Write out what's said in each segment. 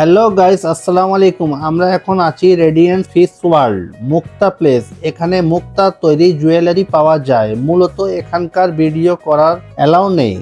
Hello guys, আসসালামু আলাইকুম। আমরা এখন আছি রেডিয়েন্ট ফিস ওয়ার্ল্ড মুক্তা প্লেস এখানে মুক্তা তৈরি জুয়েলারি পাওয়া যায়। মূলত এখানকার ভিডিও করার অ্যালাউ নেই।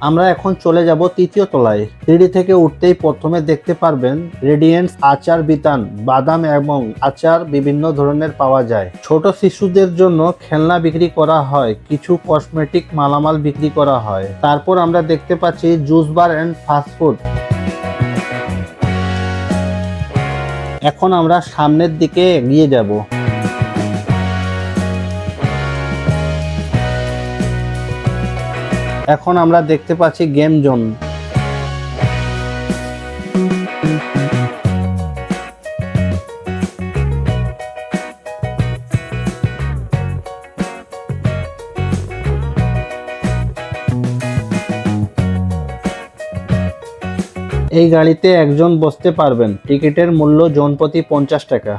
আমরা এখন চলে যাব তৃতীয় তলায়। সিঁড়ি থেকে উঠতেই প্রথমে দেখতে পারবেন রেডিয়েন্টস, আচার বিতান, বাদাম এবং আচার বিভিন্ন ধরনের পাওয়া যায়। ছোট শিশুদের জন্য খেলনা বিক্রি করা হয়, কিছু কসমেটিক মালামাল বিক্রি করা হয়। তারপর আমরা দেখতে পাচ্ছি জুস বার অ্যান্ড ফাস্টফুড এখন আমরা সামনের দিকে এগিয়ে যাব। এখন আমরা দেখতে পাচ্ছি গেম জোন। এই গাড়িতে একজন বসতে পারবেন। টিকিটের মূল্য জনপ্রতি পঞ্চাশ টাকা।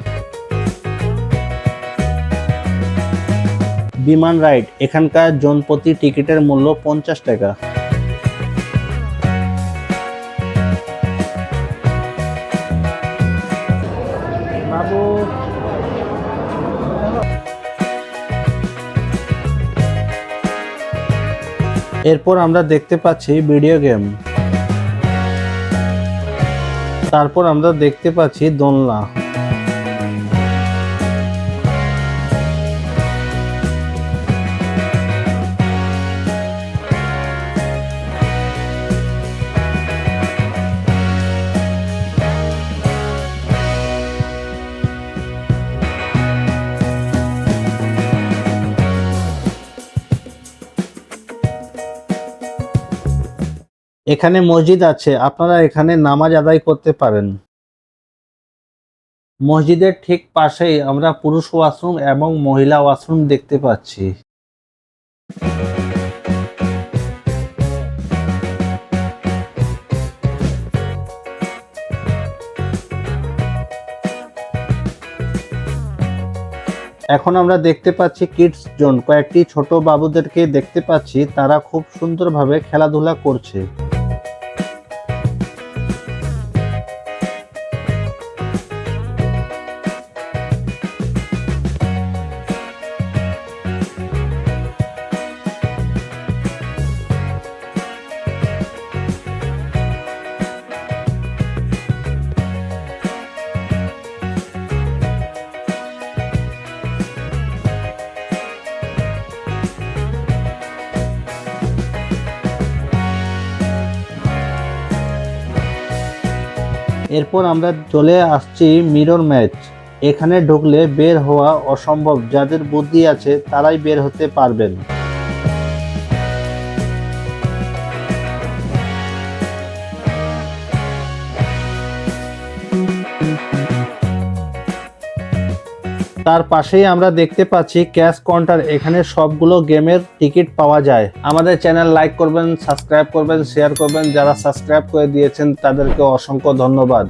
বিমান রাইড এখানকার জনপ্রতি টিকিটের মূল্য পঞ্চাশ টাকা। বাবু। এরপর আমরা দেখতে পাচ্ছি ভিডিও গেম। তারপর আমরা দেখতে পাচ্ছি দোলনা। এখানে মসজিদ আছে, আপনারা এখানে নামাজ আদায় করতে পারেন। মসজিদের ঠিক পাশেই আমরা পুরুষ ওয়াশরুম এবং মহিলা ওয়াশরুম দেখতে পাচ্ছি। এখন আমরা দেখতে পাচ্ছি কিডস জোন কয়েকটি ছোট বাবুদেরকে দেখতে পাচ্ছি, তারা খুব সুন্দরভাবে খেলাধুলা করছে। এরপর আমরা চলে আসছি মিরর ম্যাচ। এখানে ঢুকলে বের হওয়া অসম্ভব, যাদের বুদ্ধি আছে তারাই বের হতে পারবেন। তার পাশেই আমরা দেখতে পাচ্ছি ক্যাশ কাউন্টার, এখানে সবগুলো গেমের টিকিট পাওয়া যায়। আমাদের চ্যানেল লাইক করবেন, সাবস্ক্রাইব করবেন, শেয়ার করবেন। যারা সাবস্ক্রাইব করে দিয়েছেন, তাদেরকে অসংখ্য ধন্যবাদ।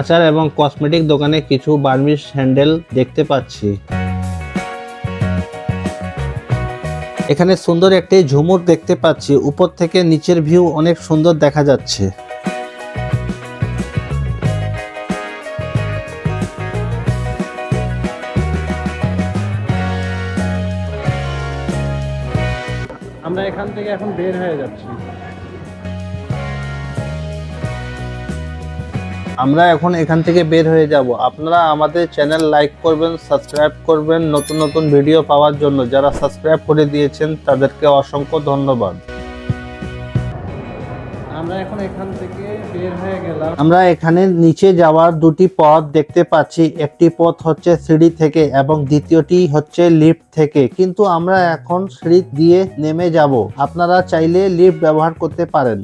আচার এবং কসমেটিক দোকানে কিছু বার্মিশ হ্যান্ডেল দেখতে পাচ্ছি। এখানে সুন্দর একটি ঝুমুর দেখতে পাচ্ছি। উপর থেকে নিচের ভিউ অনেক সুন্দর দেখা যাচ্ছে। আমরা এখান থেকে এখন বের হয়ে যাচ্ছি। আমরা এখন এখান থেকে বের হয়ে যাব। আপনারা আমাদের চ্যানেল লাইক করবেন সাবস্ক্রাইব করবেন নতুন নতুন ভিডিও পাওয়ার জন্য। যারা সাবস্ক্রাইব করে দিয়েছেন তাদেরকে অসংখ্য ধন্যবাদ। আমরা এখন এখান থেকে বের হয়ে গেলাম। আমরা এখানে নিচে যাওয়ার দুটি পথ দেখতে পাচ্ছি। একটি পথ হচ্ছে সিঁড়ি থেকে এবং দ্বিতীয়টি হচ্ছে লিফট থেকে। কিন্তু আমরা এখন সিঁড়ি দিয়ে নেমে যাব। আপনারা চাইলে লিফট ব্যবহার করতে পারেন।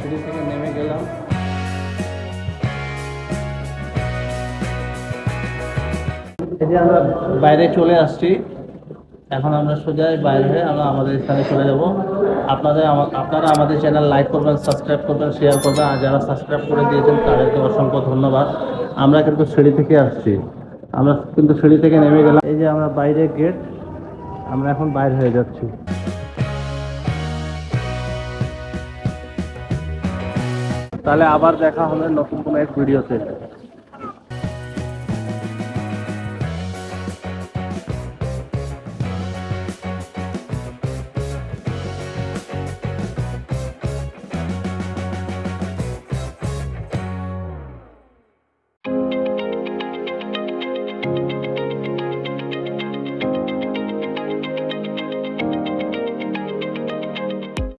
সিঁড়ি থেকে নেমে গেলাম। এই যে আমরা বাইরে চলে আসছি, এখন আমরা সোজাই বাইরে হয়ে আমরা আমাদের স্থানে চলে যাব। আপনাদের আপনারা আমাদের চ্যানেল লাইক করবেন, সাবস্ক্রাইব করবেন, শেয়ার করবেন, আর যারা সাবস্ক্রাইব করে দিয়েছেন, তাদেরকে অসংখ্য ধন্যবাদ। আমরা কিন্তু সিঁড়ি থেকে আসছি। আমরা কিন্তু সিঁড়ি থেকে নেমে গেলাম। এই যে আমরা বাইরে গেট আমরা এখন বাইরে হয়ে যাচ্ছি। তাহলে আবার দেখা হবে নতুন কোনো এক ভিডিওতে